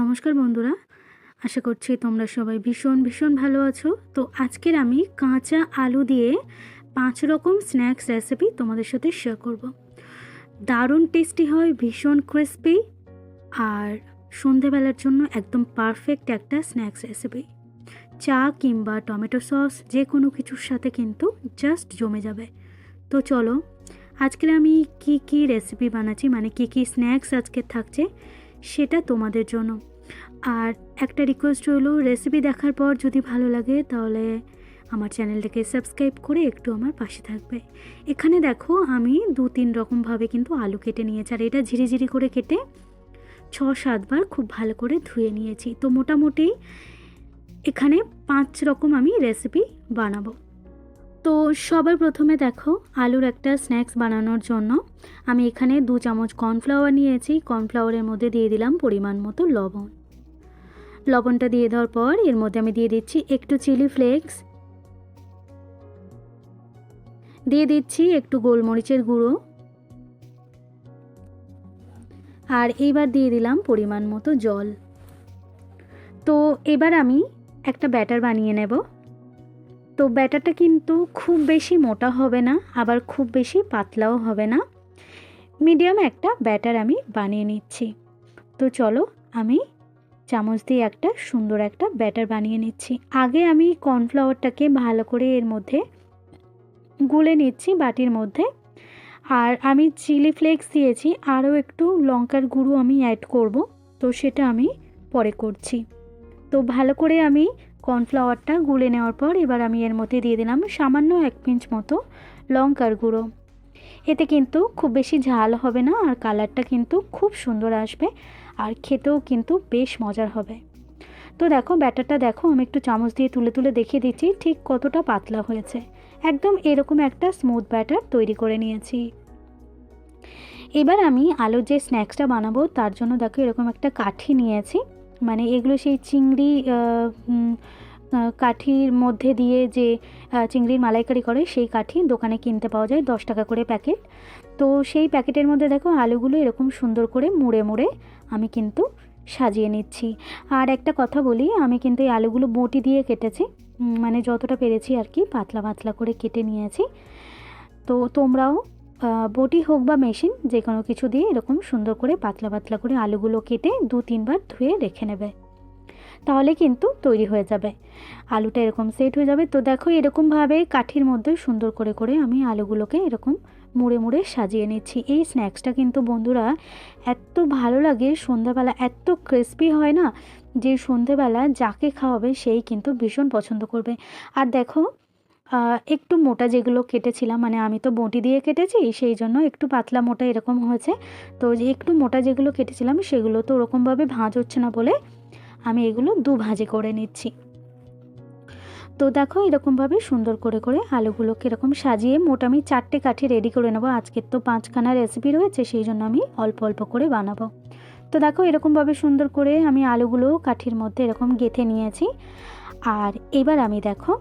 নমস্কার বন্ধুরা, আশা করছি তোমরা সবাই ভীষণ ভীষণ ভালো আছো। তো আজকের আমি কাঁচা আলু দিয়ে পাঁচ রকম স্ন্যাক্স রেসিপি তোমাদের সাথে শেয়ার করব। দারুণ টেস্টি হয়, ভীষণ ক্রিস্পি আর সন্ধেবেলার জন্য একদম পারফেক্ট একটা স্ন্যাক্স রেসিপি চা কিংবা টমেটো সস যে কোনো কিছুর সাথে কিন্তু জাস্ট জমে যাবে। তো চলো, আজকের আমি কি কি রেসিপি বানাচ্ছি মানে কি কি স্ন্যাক্স আজকে থাকছে সেটা তোমাদের জন্য। আর একটা রিকোয়েস্ট হলো রেসিপি দেখার পর যদি ভালো লাগে তাহলে আমার চ্যানেলটাকে সাবস্ক্রাইব করে একটু আমার পাশে থাকবে। এখানে দেখো আমি দু তিন রকমভাবে কিন্তু আলু কেটে নিয়েছি, আর এটা ঝিরিঝিরি করে কেটে ছ সাতবার খুব ভালো করে ধুয়ে নিয়েছি। তো মোটামুটি এখানে পাঁচ রকম আমি রেসিপি বানাবো। তো সবার প্রথমে দেখো আলুর একটা স্ন্যাক্স বানানোর জন্য। আমি এখানে দু চামচ কর্নফ্লাওয়ার নিয়েছি। কর্নফ্লাওয়ারের মধ্যে দিয়ে দিলাম পরিমাণ মতো লবণ। লবণটা দিয়ে দেওয়ার পর এর মধ্যে আমি দিয়ে দিচ্ছি একটু চিলি ফ্লেক্স দিয়ে দিচ্ছি একটু গোলমরিচের গুঁড়ো। আর এইবার দিয়ে দিলাম পরিমাণ মতো জল। তো এবার আমি একটা ব্যাটার বানিয়ে নেব। তো ব্যাটারটা কিন্তু খুব বেশি মোটা হবে না, আবার খুব বেশি পাতলাও হবে না। মিডিয়াম একটা ব্যাটার আমি বানিয়ে নিচ্ছি। তো চলো আমি চামচ দিয়ে একটা সুন্দর একটা ব্যাটার বানিয়ে নিচ্ছি। আগে আমি কর্নফ্লাওয়ারটাকে ভালো করে এর মধ্যে গুলে নিচ্ছি বাটির মধ্যে। আর আমি চিলি ফ্লেক্স দিয়েছি, আরও একটু লঙ্কার গুঁড়ো আমি অ্যাড করব। তো সেটা আমি পরে করছি। তো ভালো করে আমি কর্নফ্লাওয়ারটা গুলে নেওয়ার পর এবার আমি এর মধ্যে দিয়ে দিলাম সামান্য এক পিঞ্চ মতো লঙ্কার গুঁড়ো। এতে কিন্তু খুব বেশি ঝাল হবে না আর কালারটা কিন্তু খুব সুন্দর আসবে আর খেতেও কিন্তু বেশ মজার হবে। তো দেখো, ব্যাটারটা দেখো, আমি একটু চামচ দিয়ে তুলে তুলে দেখিয়ে দিচ্ছি ঠিক কতটা পাতলা হয়েছে। একদম এরকম একটা স্মুথ ব্যাটার তৈরি করে নিয়েছি। এবার আমি আলুর যে স্ন্যাক্সটা বানাবো তার জন্য দেখো এরকম একটা কাঠি নিয়েছি। মানে এগুলো সেই চিংড়ি কাঠির মধ্যে দিয়ে যে চিংড়ির মালাইকারি করে, সেই কাঠি দোকানে কিনতে পাওয়া যায় দশ টাকা করে প্যাকেট। তো সেই প্যাকেটের মধ্যে দেখো আলুগুলো এরকম সুন্দর করে মুড়ে মুড়ে আমি কিন্তু সাজিয়ে নিচ্ছি। আর একটা কথা বলি, আমি কিন্তু এই আলুগুলো বটি দিয়ে কেটেছি মানে যতটা পেরেছি আর কি, পাতলা পাতলা করে কেটে নিয়েছি। তো তোমরাও বটি হোক বা মেশিন যে কোনো কিছু দিয়ে এরকম সুন্দর করে পাতলা পাতলা করে আলুগুলো কেটে দু তিনবার ধুয়ে রেখে নেবে। তাহলে কিন্তু তৈরি হয়ে যাবে। আলুটা এরকম সেট হয়ে যাবে। তো দেখো, এরকমভাবে কাঠির মধ্যে সুন্দর করে করে আমি আলুগুলোকে এরকম মুড়ে মুড়ে সাজিয়ে নিচ্ছি। এই স্ন্যাক্সটা কিন্তু বন্ধুরা এত ভালো লাগে। সন্ধ্যাবেলা এত ক্রিস্পি হয় না যে সন্ধেবেলা যাকে খাওয়াবে, সেই কিন্তু ভীষণ পছন্দ করবে। আর দেখো একটু মোটা যেগুলো কেটেছিলাম মানে আমি তো বঁটি দিয়ে কেটেছি, সেই জন্য একটু পাতলা মোটা এরকম হয়েছে। তো যে একটু মোটা যেগুলো কেটেছিলাম, সেগুলো তো ওরকমভাবে ভাঁজ হচ্ছে না বলে আমি এগুলো দু ভাজে করে নিচ্ছি। তো দেখো এরকমভাবে সুন্দর করে করে আলুগুলোকে এরকম সাজিয়ে মোটা আমি চারটে কাঠি রেডি করে নেব। আজকের তো পাঁচখানা রেসিপি রয়েছে, সেই জন্য আমি অল্প অল্প করে বানাবো। তো দেখো এরকমভাবে সুন্দর করে আমি আলুগুলো কাঠির মধ্যে এরকম গেথে নিয়েছি। আর এবার আমি দেখো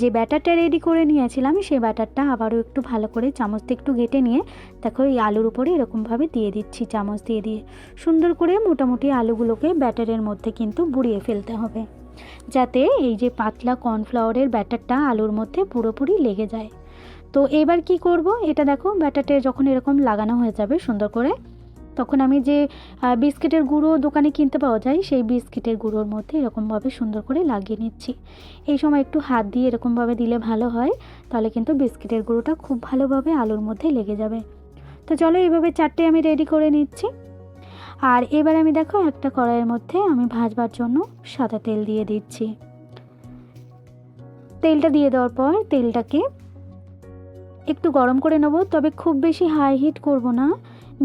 যে ব্যাটারটা রেডি করে নিয়েছিলাম সেই ব্যাটারটা আবারও একটু ভালো করে চামচ দিয়ে একটু ঘেটে নিয়ে দেখো এই আলুর উপরে এরকমভাবে দিয়ে দিচ্ছি, চামচ দিয়ে দিয়ে। সুন্দর করে মোটামুটি আলুগুলোকে ব্যাটারের মধ্যে কিন্তু বুড়িয়ে ফেলতে হবে, যাতে এই যে পাতলা কর্নফ্লাওয়ারের ব্যাটারটা আলুর মধ্যে পুরোপুরি লেগে যায়। তো এবার কি করব? এটা দেখো ব্যাটারটা যখন এরকম লাগানো হয়ে যাবে সুন্দর করে তখন আমি যে বিস্কিটের গুঁড়ো দোকানে কিনতে পাওয়া যায়, সেই বিস্কিটের গুঁড়োর মধ্যে এরকমভাবে সুন্দর করে লাগিয়ে নিচ্ছি। এই সময় একটু হাত দিয়ে এরকমভাবে দিলে ভালো হয়, তাহলে কিন্তু বিস্কিটের গুঁড়োটা খুব ভালোভাবে আলুর মধ্যে লেগে যাবে। তো চলো এইভাবে চারটে আমি রেডি করে নিচ্ছি। আর এবার আমি দেখো একটা কড়াইয়ের মধ্যে আমি ভাজবার জন্য সাদা তেল দিয়ে দিচ্ছি। তেলটা দিয়ে দেওয়ার পর তেলটাকে একটু গরম করে নেব, তবে খুব বেশি হাই হিট করব না।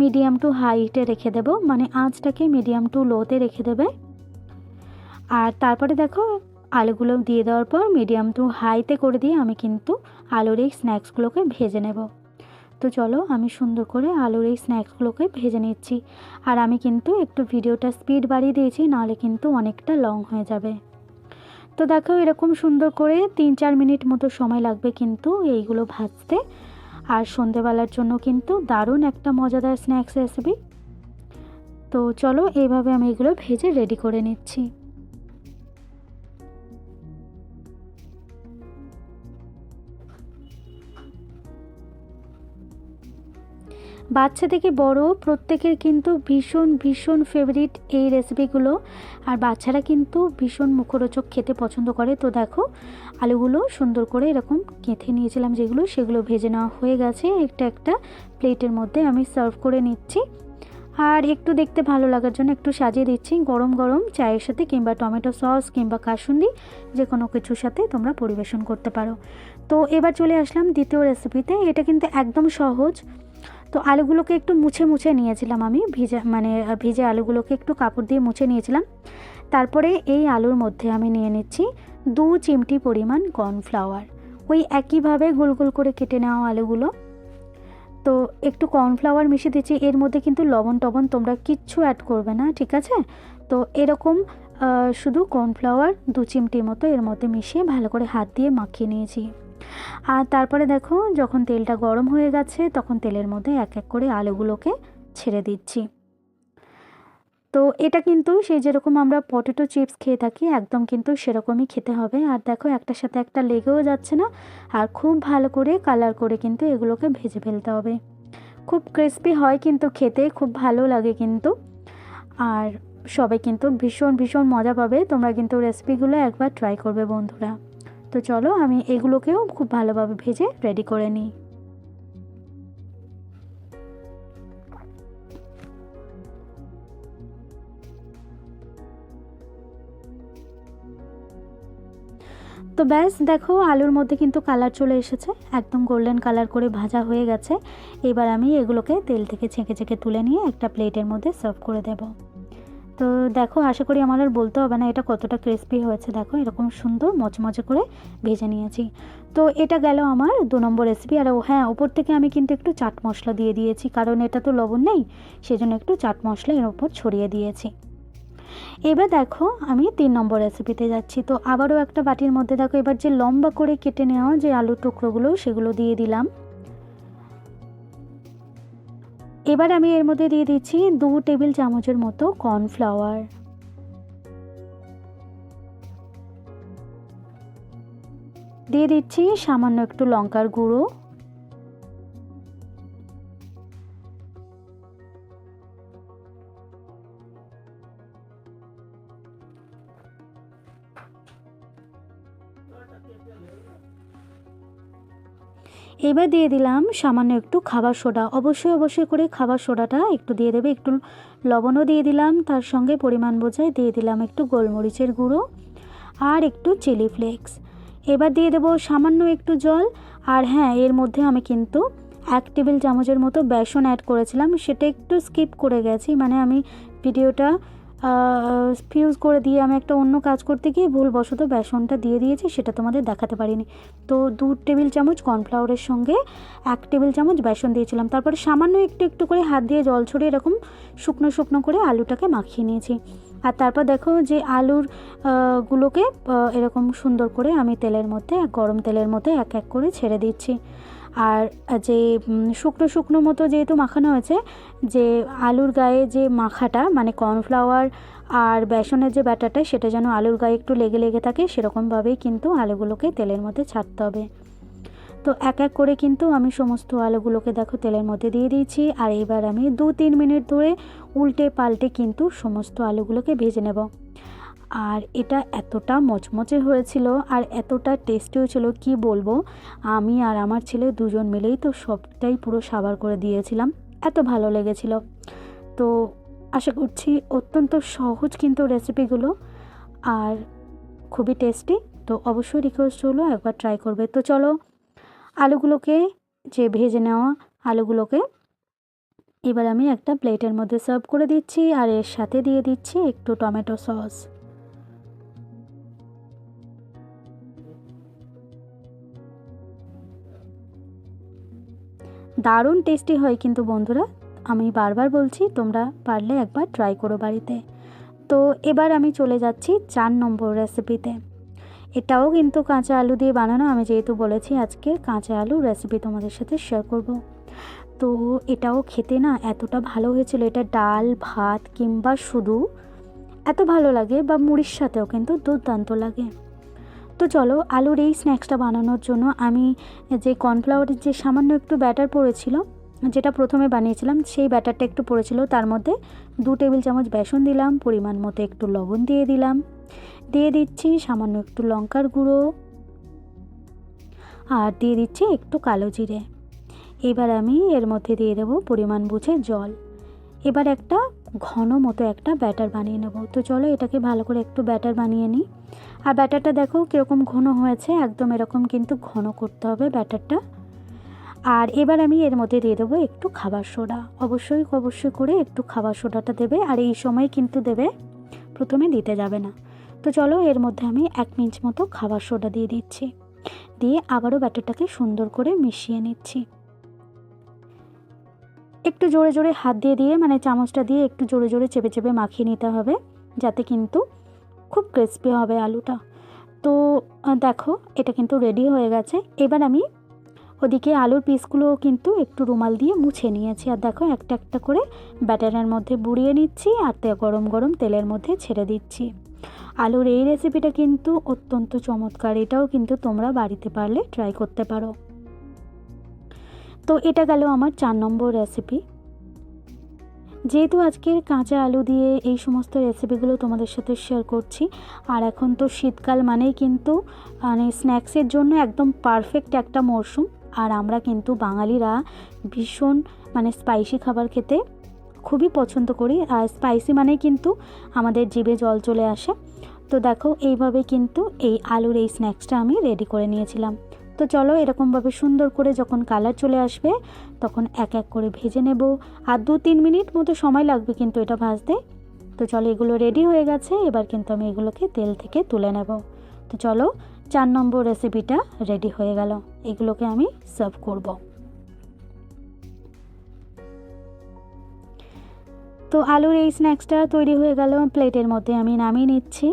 মিডিয়াম টু হাইটে রেখে দেব মানে আঁচটাকে মিডিয়াম টু লোতে রেখে দেবে। আর তারপরে দেখো, আলুগুলো দিয়ে দেওয়ার পর মিডিয়াম টু হাইতে করে দিয়ে আমি কিন্তু আলুর এই স্ন্যাক্সগুলোকে ভেজে নেব। তো চলো, আমি সুন্দর করে আলুর এই স্ন্যাক্সগুলোকে ভেজে নিচ্ছি। আর আমি কিন্তু একটু ভিডিওটা স্পিড বাড়িয়ে দিয়েছি, নাহলে কিন্তু অনেকটা লং হয়ে যাবে। তো দেখো, এরকম সুন্দর করে তিন চার মিনিট মতো সময় লাগবে কিন্তু এইগুলো ভাজতে। আর সন্ধেবেলার জন্য কিন্তু দারুণ একটা মজাদার স্ন্যাক্স রেসিপি তো চলো, এইভাবে আমি এগুলো ভেজে রেডি করে নিচ্ছি। বাচ্চা থেকে বড়, প্রত্যেকের কিন্তু ভীষণ ভীষণ ফেভারিট এই রেসিপিগুলো আর বাচ্চারা কিন্তু ভীষণ মুখরোচক খেতে পছন্দ করে। তো দেখো, আলুগুলো সুন্দর করে এরকম কেঁথে নিয়েছিলাম যেগুলো, সেগুলো ভেজে নেওয়া হয়ে গেছে। একটা একটা প্লেটের মধ্যে আমি সার্ভ করে নিচ্ছি। আর একটু দেখতে ভালো লাগার জন্য একটু সাজিয়ে দিচ্ছি গরম গরম চায়ের সাথে কিংবা টমেটো সস কিংবা কাসুন্দি যে কোনো কিছুর সাথে তোমরা পরিবেশন করতে পারো। তো এবার চলে আসলাম দ্বিতীয় রেসিপিতে এটা কিন্তু একদম সহজ। তো আলুগুলোকে একটু মুছে মুছে নিয়েছিলাম আমি, ভিজা মানে ভিজে আলুগুলোকে একটু কাপড় দিয়ে মুছে নিয়েছিলাম। তারপরে এই আলুর মধ্যে আমি নিয়ে নিচ্ছি দু চিমটি পরিমাণ কর্নফ্লাওয়ার। ওই একইভাবে গোল গোল করে কেটে নেওয়া আলুগুলো। তো একটু কর্নফ্লাওয়ার মিশিয়ে দিচ্ছি, এর মধ্যে কিন্তু লবণ টবণ তোমরা কিচ্ছু অ্যাড করবে না, ঠিক আছে? তো এরকম শুধু কর্নফ্লাওয়ার দু চিমটি মতো এর মধ্যে মিশিয়ে ভালো করে হাত দিয়ে মাখিয়ে নিয়েছি। আর তারপরে দেখো, যখন তেলটা গরম হয়ে গেছে, তখন তেলের মধ্যে এক এক করে আলুগুলোকে ছেড়ে দিচ্ছি। তো এটা কিন্তু সেই যেরকম আমরা পটেটো চিপস খেয়ে থাকি, একদম কিন্তু সেরকমই খেতে হবে। আর দেখো, একটার সাথে একটা লেগেও যাচ্ছে না। আর খুব ভালো করে কালার করে কিন্তু এগুলোকে ভেজে ফেলতে হবে। খুব ক্রিস্পি হয় কিন্তু খেতে, খুব ভালো লাগে কিন্তু। আর সবাই কিন্তু ভীষণ ভীষণ মজা পাবে। তোমরা কিন্তু রেসিপিগুলো একবার ট্রাই করবে বন্ধুরা। তো চলো আমি এগুলোকেও খুব ভালোভাবে ভেজে রেডি করে নিই। তো ব্যাস, দেখো আলুর মধ্যে কিন্তু কালার চলে এসেছে, একদম গোল্ডেন কালার করে ভাজা হয়ে গেছে। এবার আমি এগুলোকে তেল থেকে ছেঁকে ছেঁকে তুলে নিয়ে একটা প্লেটের মধ্যে সার্ভ করে দেব। তো দেখো, আশা করি আমার আর বলতে হবে না, এটা কতটা ক্রিস্পি হয়েছে দেখো, এরকম সুন্দর মচমচে করে ভেজে নিয়েছি। তো এটা গেল আমার দু নম্বর রেসিপি আর হ্যাঁ ওপর থেকে আমি কিন্তু একটু চাট মশলা দিয়ে দিয়েছি, কারণ এটা তো লবণ নেই, সেজন্য একটু চাট মশলা এর ওপর ছড়িয়ে দিয়েছি। এবার দেখো, আমি তিন নম্বর রেসিপিতে যাচ্ছি, তো আবারও একটা বাটির মধ্যে দেখো, এবার যে লম্বা করে কেটে নেওয়া যে আলুর টুকরোগুলো, সেগুলো দিয়ে দিলাম। এবার আমি এর মধ্যে দিয়ে দিচ্ছি দু টেবিল চামচের মতো কর্নফ্লাওয়ার। দিয়ে দিচ্ছি সামান্য একটু লঙ্কার গুঁড়ো। এবার দিয়ে দিলাম সামান্য একটু খাবার সোডা। অবশ্যই অবশ্যই করে খাবার সোডাটা একটু দিয়ে দেবে, একটু লবণও দিয়ে দিলাম, তার সঙ্গে পরিমাণ বোঝায় দিয়ে দিলাম একটু গোলমরিচের গুঁড়ো আর একটু চিলি ফ্লেক্স। এবার দিয়ে দেবো সামান্য একটু জল, আর হ্যাঁ এর মধ্যে আমি কিন্তু এক টেবিল চামচের মতো বেসন অ্যাড করেছিলাম, সেটা একটু স্কিপ করে গেছি মানে আমি ভিডিওটা ফিউজ করে দিয়ে আমি একটা অন্য কাজ করতে গিয়ে ভুলবশত বেসনটা দিয়ে দিয়েছি, সেটা তোমাদের দেখাতে পারিনি। তো দু টেবিল চামচ কর্নফ্লাওয়ারের সঙ্গে এক টেবিল চামচ বেসন দিয়েছিলাম। তারপরে সামান্য একটু একটু করে হাত দিয়ে জল ছড়িয়ে এরকম শুকনো শুকনো করে আলুটাকে মাখিয়ে নিয়েছি। আর তারপর দেখো যে আলুর গুলোকে এরকম সুন্দর করে আমি তেলের মধ্যে, গরম তেলের মধ্যে এক এক করে ছেড়ে দিচ্ছি। আর যে শুকনো শুকনো মতো যেহেতু মাখানো হয়েছে, যে আলুর গায়ে যে মাখাটা মানে কর্নফ্লাওয়ার আর বেসনের যে ব্যাটারটা, সেটা যেন আলুর গায়ে একটু লেগে লেগে থাকে, সেরকমভাবেই কিন্তু আলুগুলোকে তেলের মধ্যে ছাড়তে হবে। তো এক এক করে কিন্তু আমি সমস্ত আলুগুলোকে দেখো তেলের মধ্যে দিয়ে দিয়েছি, আর এবার আমি দু তিন মিনিট ধরে উল্টে পাল্টে কিন্তু সমস্ত আলুগুলোকে ভেজে নেব। আর এটা এতটা মচমচে হয়েছিল আর এতটা টেস্টিও ছিল, কি বলব? আমি আর আমার ছেলে দুজন মিলেই তো সবটাই পুরো সাবার করে দিয়েছিলাম। এত ভালো লেগেছিল। তো আশা করছি অত্যন্ত সহজ কিন্তু রেসিপিগুলো আর খুবই টেস্টি তো অবশ্যই রিকোয়েস্ট হলো, একবার ট্রাই করবে। তো চলো, আলুগুলোকে যে ভেজে নেওয়া আলুগুলোকে এবার আমি একটা প্লেটের মধ্যে সার্ভ করে দিচ্ছি আর এর সাথে দিয়ে দিচ্ছি একটু টমেটো সস দারুণ টেস্টি হয় কিন্তু বন্ধুরা। আমি বারবার বলছি, তোমরা পারলে একবার ট্রাই করো বাড়িতে। তো এবার আমি চলে যাচ্ছি চার নম্বর রেসিপিতে এটাও কিন্তু কাঁচা আলু দিয়ে বানানো। আমি যেহেতু বলেছি আজকে কাঁচা আলু রেসিপি তোমাদের সাথে শেয়ার করব। তো এটাও খেতে না এতটা ভালো হয়েছিল। এটা ডাল, ভাত কিংবা শুধু এত ভালো লাগে বা মুড়ির সাথেও কিন্তু দুর্দান্ত লাগে। তো চলো আলুর এই স্ন্যাক্সটা বানানোর জন্য আমি যে কর্নফ্লাওয়ারের যে সামান্য একটু ব্যাটার পড়েছিল, যেটা প্রথমে বানিয়েছিলাম, সেই ব্যাটারটা একটু পড়েছিল। তার মধ্যে দু টেবিল চামচ বেসন দিলাম, পরিমাণ মতো একটু লবণ দিয়ে দিলাম। দিয়ে দিচ্ছি সামান্য একটু লঙ্কার গুঁড়ো। আর দিয়ে দিচ্ছি একটু কালো জিরে। এবার আমি এর মধ্যে দিয়ে দেবো পরিমাণ বুঝে জল। এবার একটা ঘন মতো একটা ব্যাটার বানিয়ে নেব। তো চলো এটাকে ভালো করে একটু ব্যাটার বানিয়ে নিই। আর ব্যাটারটা দেখো কীরকম ঘন হয়েছে, একদম এরকম কিন্তু ঘন করতে হবে ব্যাটারটা। আর এবার আমি এর মধ্যে দিয়ে দেবো একটু খাবার সোডা। অবশ্যই অবশ্যই করে একটু খাবার সোডাটা দেবে, আর এই সময় কিন্তু দেবে, প্রথমে দিতে যাবে না। তো চলো এর মধ্যে আমি এক মিনিট মতো খাবার সোডা দিয়ে দিচ্ছি। দিয়ে আবারও ব্যাটারটাকে সুন্দর করে মিশিয়ে নিচ্ছি। একটু জোরে জোরে হাত দিয়ে দিয়ে মানে চামচটা দিয়ে একটু জোরে জোরে চেপে চেপে মাখিয়ে নিতে হবে, যাতে কিন্তু খুব ক্রিস্পি হবে আলুটা। তো দেখো, এটা কিন্তু রেডি হয়ে গেছে। এবার আমি ওদিকে আলুর পিসগুলো কিন্তু একটু রুমাল দিয়ে মুছে নিয়েছি। আর দেখো, একটা একটা করে ব্যাটারের মধ্যে বুড়িয়ে নিচ্ছি আর গরম গরম তেলের মধ্যে ছেড়ে দিচ্ছি। আলুর এই রেসিপিটা কিন্তু অত্যন্ত চমৎকার। এটাও কিন্তু তোমরা বাড়িতে পারলে ট্রাই করতে পারো। তো এটা গেল আমার চার নম্বর রেসিপি যেহেতু আজকের কাঁচা আলু দিয়ে এই সমস্ত রেসিপিগুলো তোমাদের সাথে শেয়ার করছি, আর এখন তো শীতকাল মানেই কিন্তু মানে স্ন্যাক্সের জন্য একদম পারফেক্ট একটা মরশুম আর আমরা কিন্তু বাঙালিরা ভীষণ মানে স্পাইসি খাবার খেতে খুবই পছন্দ করি, আর স্পাইসি মানে কিন্তু আমাদের জিভে জল চলে আসে। তো দেখো, এইভাবে কিন্তু এই আলুর এই স্ন্যাক্সটা আমি রেডি করে নিয়েছিলাম। তো চলো এরকমভাবে সুন্দর করে যখন কালার চলে আসবে, তখন এক এক করে ভেজে নেব। আর দু তিন মিনিট মতো সময় লাগবে কিন্তু এটা ভাজতে। তো চলো এগুলো রেডি হয়ে গেছে, এবার কিন্তু আমি এগুলোকে তেল থেকে তুলে নেব। তো চলো চার নম্বর রেসিপিটা রেডি হয়ে গেল। এগুলোকে আমি সার্ভ করব। তো আলুর এই স্ন্যাক্সটা তৈরি হয়ে গেল। প্লেটের মধ্যে আমি নামিয়ে নিচ্ছি।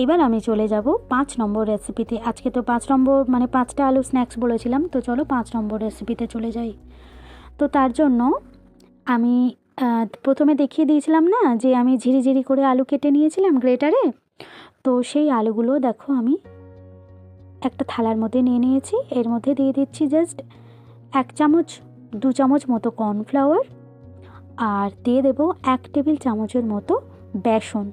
এবার আমি চলে যাব পাঁচ নম্বর রেসিপিতে আজকে তো পাঁচ নম্বর মানে পাঁচটা আলু স্ন্যাক্স বলেছিলাম, তো চলো পাঁচ নম্বর রেসিপিতে চলে যাই। তো তার জন্য আমি প্রথমে দেখিয়ে দিয়েছিলাম না যে আমি ঝিরিঝিরি করে আলু কেটে নিয়েছিলাম গ্রেটারে তো সেই আলুগুলো দেখো আমি একটা থালার মধ্যে নিয়ে নিয়েছি। এর মধ্যে দিয়ে দিচ্ছি জাস্ট এক চামচ, দু চামচ মতো কর্নফ্লাওয়ার আর দিয়ে দেবো এক টেবিল চামচের মতো বেসন।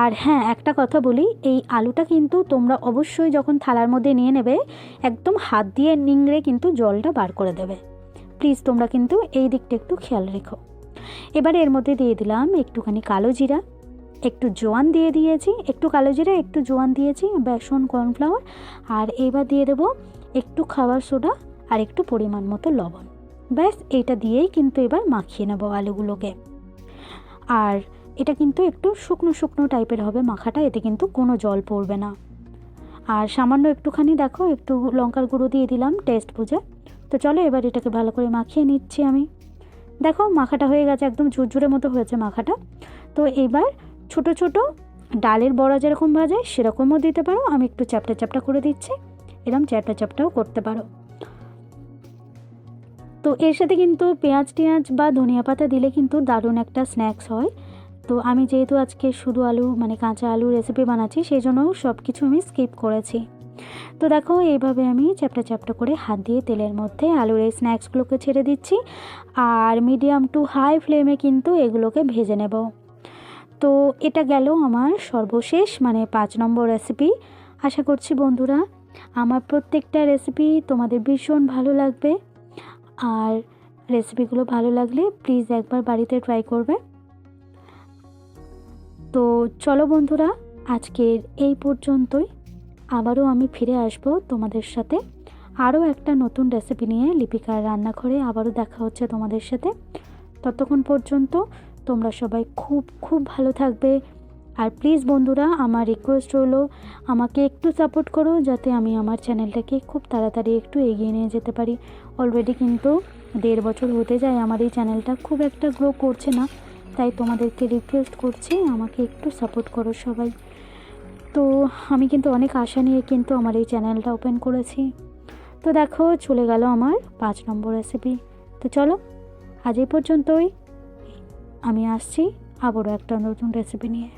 আর হ্যাঁ একটা কথা বলি, এই আলুটা কিন্তু তোমরা অবশ্যই যখন থালার মধ্যে নিয়ে নেবে, একদম হাত দিয়ে নিংড়ে কিন্তু জলটা বার করে দেবে। প্লিজ তোমরা কিন্তু এই দিকটা একটু খেয়াল রেখো। এবারে এর মধ্যে দিয়ে দিলাম একটুখানি কালো জিরা, একটু জোয়ান দিয়ে দিয়েছি, একটু কালো জিরা, একটু জোয়ান দিয়েছি, বেসন, কর্নফ্লাওয়ার, আর এবার দিয়ে দেবো একটু খাবার সোডা আর একটু পরিমাণ মতো লবণ। ব্যাস, এইটা দিয়েই কিন্তু এবার মাখিয়ে নেব আলুগুলোকে। আর এটা কিন্তু একটু শুকনো শুকনো টাইপের হবে মাখাটা, এতে কিন্তু কোনো জল পড়বে না। আর সামান্য একটুখানি দেখো, একটু লঙ্কার গুঁড়ো দিয়ে দিলাম টেস্ট বুঝে। তো চলো এবার এটাকে ভালো করে মাখিয়ে নিচ্ছি আমি। দেখো মাখাটা হয়ে গেছে, একদম ঝুরঝুরে মতো হয়েছে মাখাটা। তো এবার ছোট ছোট ডালের বড়া যেরকম ভাজে, সেরকমও দিতে পারো। আমি একটু চ্যাপটা চ্যাপটা করে দিচ্ছি। এরকম চ্যাপটা চ্যাপটাও করতে পারো। তো এর সাথে কিন্তু পেঁয়াজ টেঁয়াজ বা ধনিয়া পাতা দিলে কিন্তু দারুণ একটা স্ন্যাক্স হয়। তো আমি যেহেতু আজকে শুধু আলু মানে কাঁচা আলু রেসিপি বানাচ্ছি সেই জন্য সব কিছু আমি স্কিপ করেছি। তো দেখো, এইভাবে আমি চ্যাপটা চ্যাপটা করে হাত দিয়ে তেলের মধ্যে আলুর এই স্ন্যাক্সগুলোকে ছেড়ে দিচ্ছি আর মিডিয়াম টু হাই ফ্লেমে কিন্তু এগুলোকে ভেজে নেব। তো এটা গেল আমার সর্বশেষ মানে পাঁচ নম্বর রেসিপি আশা করছি বন্ধুরা, আমার প্রত্যেকটা রেসিপি তোমাদের ভীষণ ভালো লাগবে। আর রেসিপিগুলো ভালো লাগলে প্লিজ একবার বাড়িতে ট্রাই করবে। তো চলো বন্ধুরা, আজকের এই পর্যন্তই। আবারও আমি ফিরে আসব তোমাদের সাথে। আরও একটা নতুন রেসিপি নিয়ে লিপিকার রান্নাঘরে আবারও দেখা হচ্ছে তোমাদের সাথে। ততক্ষণ পর্যন্ত তোমরা সবাই খুব খুব ভালো থাকবে। আর প্লিজ বন্ধুরা, আমার রিকোয়েস্ট হলো আমাকে একটু সাপোর্ট করো যাতে আমি আমার চ্যানেলটাকে খুব তাড়াতাড়ি একটু এগিয়ে নিয়ে যেতে পারি। অলরেডি কিন্তু দেড় বছর হতে যায়, আমার এই চ্যানেলটা খুব একটা গ্রো করছে না। তাই তোমাদেরকে রিকোয়েস্ট করছি, আমাকে একটু সাপোর্ট করো সবাই। তো আমি কিন্তু অনেক আশা নিয়ে কিন্তু আমার এই চ্যানেলটা ওপেন করেছি। তো দেখো, চলে গেল আমার পাঁচ নম্বর রেসিপি তো চলো, আজ এই পর্যন্তই। আমি আসছি আবারও একটা নতুন রেসিপি নিয়ে।